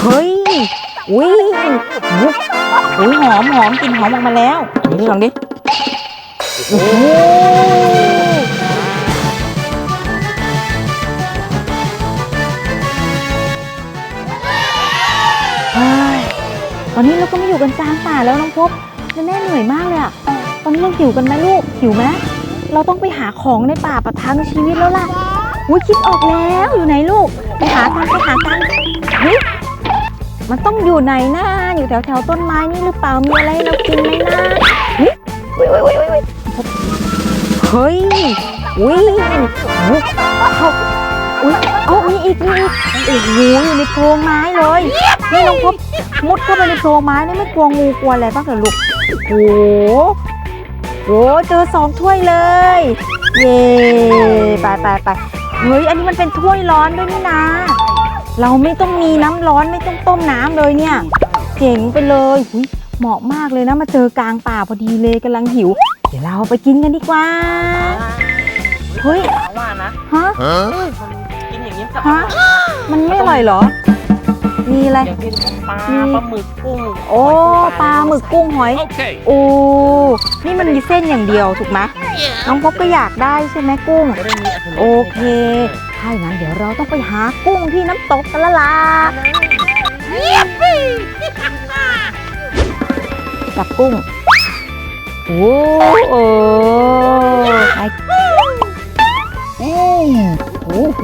เฮ้ย อุ้ยวุ้บอุ้ยหอมหอมกลิ่นหอมออกมาแล้วนี่ลองดิโอ้โหเฮ้ยตอนนี้เราก็ไม่อยู่กันกลางป่าแล้วน้องพบแม่เหนื่อยมากเลยอะตอนนี้เราหิวกันไหมลูกหิวไหมเราต้องไปหาของในป่าประทังชีวิตแล้วล่ะอุ้ยคิดออกแล้วอยู่ไหนลูก ไปหากันไปหากันเฮ้ยมันต้องอยู่ไหนนะอยู่แถวแถวต้นไม้นี่หรือเปล่ามีอะไรให้เรากินไหมนะเฮ้ยอุ้ยอุ้ยอุ้ยเฮ้ยอุ้ยเขาอุ้ยเอามีอีกมีอีกโอ้โหอยู่ในโพรงไม้เลยนี่น้องพบมุดเข้าไปในโพรงไม้นี่ไม่กลัวงูกลัวอะไรบ้างเหรอลูกโอ้โหโอ้เจอสองถ้วยเลย เย่ไปไปไป เฮ้ย อันนี้มันเป็นถ้วยร้อนด้วยนี่นะ เราไม่ต้องมีน้ำร้อนไม่ต้องต้มน้ำเลยเนี่ยเจ๋งไปเลยอุ๊ยเหมาะมากเลยนะมาเจอกลางป่าพอดีเลยกำลังหิว เดี๋ยวเราไปกินกันดีกว่า เฮ้ยว่านะ ฮะกินอย่างนี้กับฮะ มันไม่อร่อยเหรอ มีอะไร อย่างกินปลามี ปลาหมึกกุ้งโอ้ปลาหมึกกุ้งหอย Okay. โอ้ นี่มันมีเส้นอย่างเดียวถูกไหมน้องพบก็อยากได้ใช่ไหมกุ้งจะได้มีอรรถรสโอเค ถ้าอย่างนั้นเดี๋ยวเราต้องไปหากุ้งที่น้ำตกกันและล่ะจับกุ้ง โอ้โอ้ไปอืมโอ้โห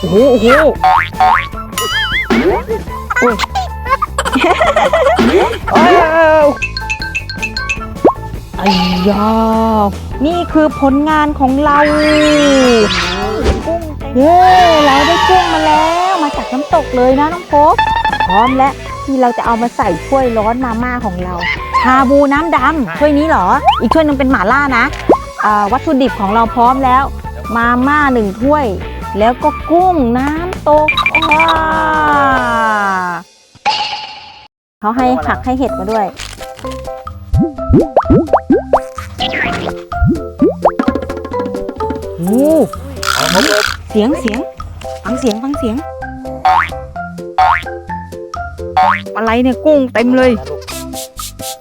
โอ้โหโอ้โหโอ้ยโอ้ยไอ้ยานี่คือผลงานของเรากุ้งเต็มเย้เราได้กุ้งมาแล้วมาจากน้ำตกเลยนะน้องโป๊บพร้อมแล้วที่เราจะเอามาใส่ถ้วยร้อนมาม่าของเราชาบูน้ำดำถ้วยนี้เหรอ อีกถ้วยหนึงเป็นหม่าล่านะอ่าวัตถุดิบของเราพร้อมแล้ว มาม่าหนึ่งถ้วย แล้วก็กุ้งน้ำตกว้า เขาให้ผักให้เห็ดมาด้วย โอ้ เอาครบเลยเสียงเสียง ฟังเสียงฟังเสียง อะไรเนี่ยกุ้งเต็มเลย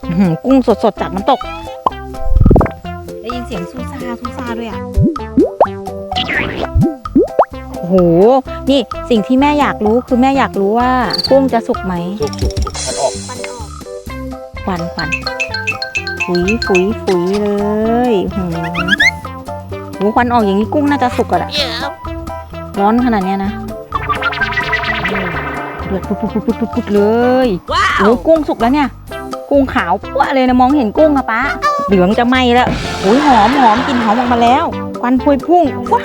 อื้อหือกุ้งสดสดๆจากน้ำตก ได้ยินเสียงซูซาซูซาด้วยอะ โอ้โห นี่สิ่งที่แม่อยากรู้คือแม่อยากรู้ว่ากุ้งจะสุกไหมสุกสุกสุกมันออกควันควันฟุยฟุยฟุยเลยหืมโหควันออกอย่างนี้กุ้งน่าจะสุกอะแหละร้อนขนาดเนี้ยนะเดือดปุดปุดปุดปุดปุดปุดเลยโอ้กุ้งสุกแล้วเนี่ย กุ้งขาวปั้วเลยนะมองเห็นกุ้งอะป๊าเหลืองจะไหม้แล้วโอ้ยหอมหอมกลินหอมออกมาแล้วควันพวยพุ่งว้า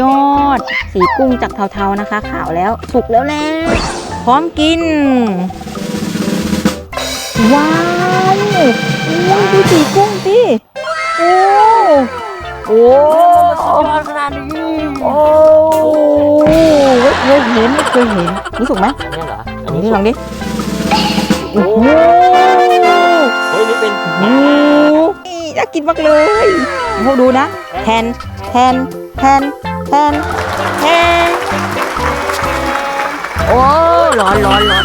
ยอด สีกุ้งจากเทาๆนะคะ ขาวแล้วสุกแล้วแหละพร้อมกิน ว้าวโอ้ยดูสีกุ้งสิโอ้โอ้สุดยอดขนาดนี้โอ้ไม่เคยเห็นไม่เคยเห็นนี่สุกไหมอันนี้เหรออัอันนนี้นี้สุลกองดิโอ้โอ้โหเฮ้ยนี่เป็นโอ้น่ากินมากเลยพวกดูนะ แทนแทน แทนแทนแทนโอ้ร้อนร้อนร้อน